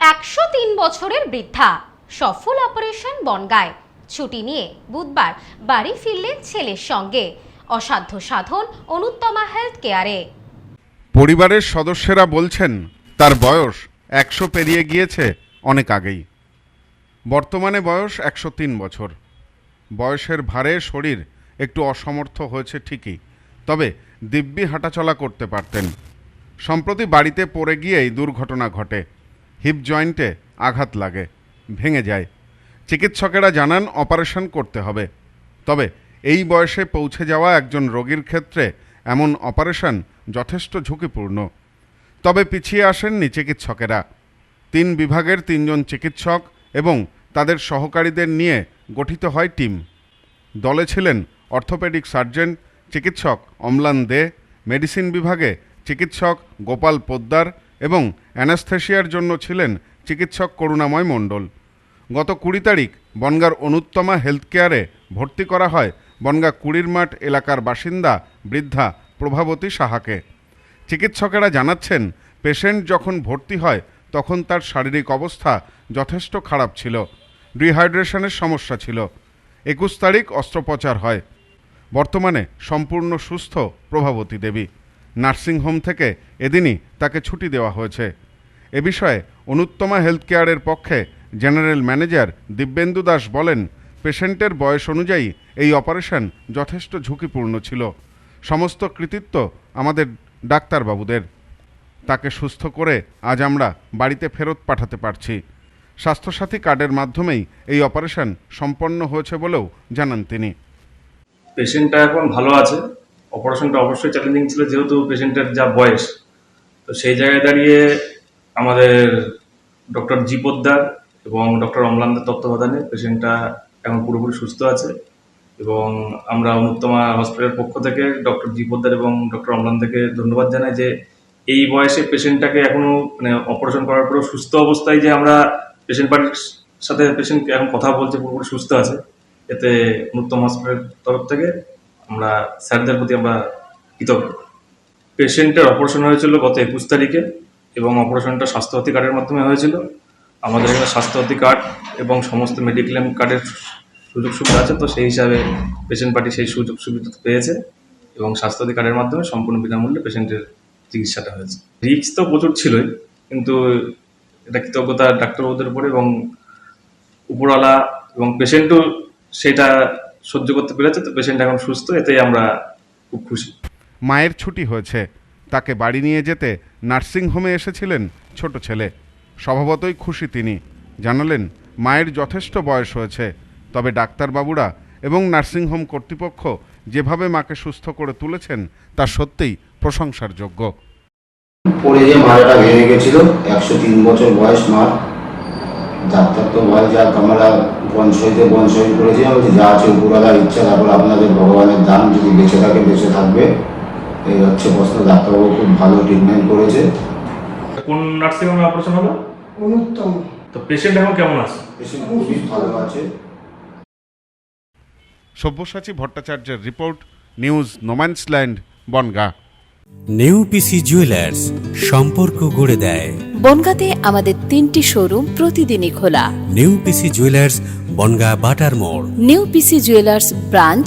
একশো তিন বছরের বৃদ্ধা। সফল অপারেশন বনগায়। ছুটি নিয়ে বুধবার বাড়ি ফিরলেন ছেলের সঙ্গে। অসাধ্য সাধন অনুত্তমা হেলথ কেয়ারে। পরিবারের সদস্যরা বলছেন, তার বয়স একশো পেরিয়ে গিয়েছে অনেক আগেই। বর্তমানে বয়স একশো তিন বছর। বয়সের ভারে শরীর একটু অসমর্থ হয়েছে ঠিকই, তবে দিব্যি হাঁটাচলা করতে পারতেন। সম্প্রতি বাড়িতে পড়ে গিয়েই দুর্ঘটনা ঘটে। হিপ জয়েন্টে আঘাত লাগে, ভেঙে যায়। চিকিৎসকেরা জানান, অপারেশন করতে হবে। তবে এই বয়সে পৌঁছে যাওয়া একজন রোগীর ক্ষেত্রে এমন অপারেশন যথেষ্ট ঝুঁকিপূর্ণ। তবে পিছিয়ে আসেননি চিকিৎসকেরা। তিন বিভাগের তিনজন চিকিৎসক এবং তাদের সহকারীদের নিয়ে গঠিত হয় টিম। দলে ছিলেন অর্থোপেডিক সার্জন, চিকিৎসক অম্লান দে, মেডিসিন বিভাগে চিকিৎসক গোপাল পোদ্দার এবং অ্যানাস্থেশিয়ার জন্য ছিলেন চিকিৎসক করুণাময় মণ্ডল। গত কুড়ি তারিখ বনগার অনুত্তমা হেলথ কেয়ারে ভর্তি করা হয় বনগা কুড়ির মাঠ এলাকার বাসিন্দা বৃদ্ধা প্রভাবতী সাহাকে। চিকিৎসকেরা জানাচ্ছেন, পেশেন্ট যখন ভর্তি হয়, তখন তার শারীরিক অবস্থা যথেষ্ট খারাপ ছিল, ডিহাইড্রেশনের সমস্যা ছিল। একুশ তারিখ অস্ত্রোপচার হয়। বর্তমানে সম্পূর্ণ সুস্থ প্রভাবতী দেবী। নার্সিংহোম থেকে এদিনই তাকে ছুটি দেওয়া হয়েছে। এ বিষয়ে অনুত্তমা হেলথ কেয়ারের পক্ষে জেনারেল ম্যানেজার দিব্যেন্দু দাস বলেন, পেশেন্টের বয়স অনুযায়ী এই অপারেশন যথেষ্ট ঝুঁকিপূর্ণ ছিল। সমস্ত কৃতিত্ব আমাদের ডাক্তারবাবুদের। তাকে সুস্থ করে আজ আমরা বাড়িতে ফেরত পাঠাতে পারছি। স্বাস্থ্যসাথী কার্ডের মাধ্যমেই এই অপারেশন সম্পন্ন হয়েছে বলেও জানান তিনি। পেশেন্টটা এখন ভালো আছে। অপারেশনটা অবশ্যই চ্যালেঞ্জিং ছিল, যেহেতু পেশেন্টের যা বয়স তো সেই জায়গায় দাঁড়িয়ে আমাদের ডক্টর জি পোদ্দার এবং ডক্টর অম্লানদের তত্ত্বাবধানে পেশেন্টটা এখন পুরোপুরি সুস্থ আছে এবং আমরা অনুত্তমা হসপিটালের পক্ষ থেকে ডক্টর জি পোদ্দার এবং ডক্টর অম্লানদেরকে ধন্যবাদ জানাই যে এই বয়সে পেশেন্টটাকে এখনও মানে অপারেশন করার পরেও সুস্থ অবস্থায় যে আমরা পেশেন্ট পার্টির সাথে পেশেন্ট এখন কথা বলছে, পুরোপুরি সুস্থ আছে। এতে অনুত্তম হসপিটালের তরফ থেকে আমরা স্যারদের প্রতি আমরা কৃতজ্ঞ। পেশেন্টের অপারেশন হয়েছিল গত একুশ তারিখে এবং অপারেশনটা স্বাস্থ্যসাথী কার্ডের মাধ্যমে হয়েছিল। আমাদের এখানে স্বাস্থ্যসাথী কার্ড এবং সমস্ত মেডিক্লেম কার্ডের সুযোগ সুবিধা আছে, তো সেই হিসাবে পেশেন্ট পার্টি সেই সুযোগ সুবিধা পেয়েছে এবং স্বাস্থ্যসাথী কার্ডের মাধ্যমে সম্পূর্ণ বিনামূল্যে পেশেন্টের চিকিৎসাটা হয়েছে। রিস্ক তো প্রচুর ছিলই, কিন্তু এটা কৃতজ্ঞতা ডাক্তারবাবুদের উপরে এবং উপরওয়ালা এবং পেশেন্টও সেটা সহ্য করতে পেরেছে, তো পেশেন্ট এখন সুস্থ, এতেই আমরা খুব খুশি। মায়ের ছুটি হয়েছে। তাকে বাড়ি নিয়ে যেতে নার্সিংহোমে এসেছিলেন ছোট ছেলে। স্বভাবতই খুশি তিনি। জানালেন, মায়ের যথেষ্ট বয়স হয়েছে। তবে ডাক্তারবাবুরা এবং নার্সিংহোম কর্তৃপক্ষ যেভাবে মাকে সুস্থ করে তুলেছেন, তা সত্যিই প্রশংসার যোগ্য পড়ে যে মাথাটা ভেঙে গেছিল, একশো তিন বছর বয়স মার। ডাক্তার তো ভয়, যা আমরা বনসইতে বনসই করেছি। আমি যা আছে উপরওয়ালার ইচ্ছা, তারপর আপনাদের ভগবানের দান যদি বেঁচে থাকে, বেঁচে থাকবে। এই হচ্ছে প্রশ্ন ডাক্তারবাবু খুব ভালো ট্রিটমেন্ট করেছে। কোন নার্সিংহোমে অপারেশন হলো? অনুত্তম। তো পেশেন্ট এখন কেমন আছে? পেশেন্ট খুবই ভালো আছে। সব্যসাচী ভট্টাচার্যের report news no man's land Bangaon. New PC jewellers সম্পর্ক গড়ে দেয়। বনগাঁতে আমাদের তিনটি শোরুম প্রতিদিনই খোলা। নেউপিসি জুয়েলার্স বনগা বাটার মোড়। New PC jewellers branch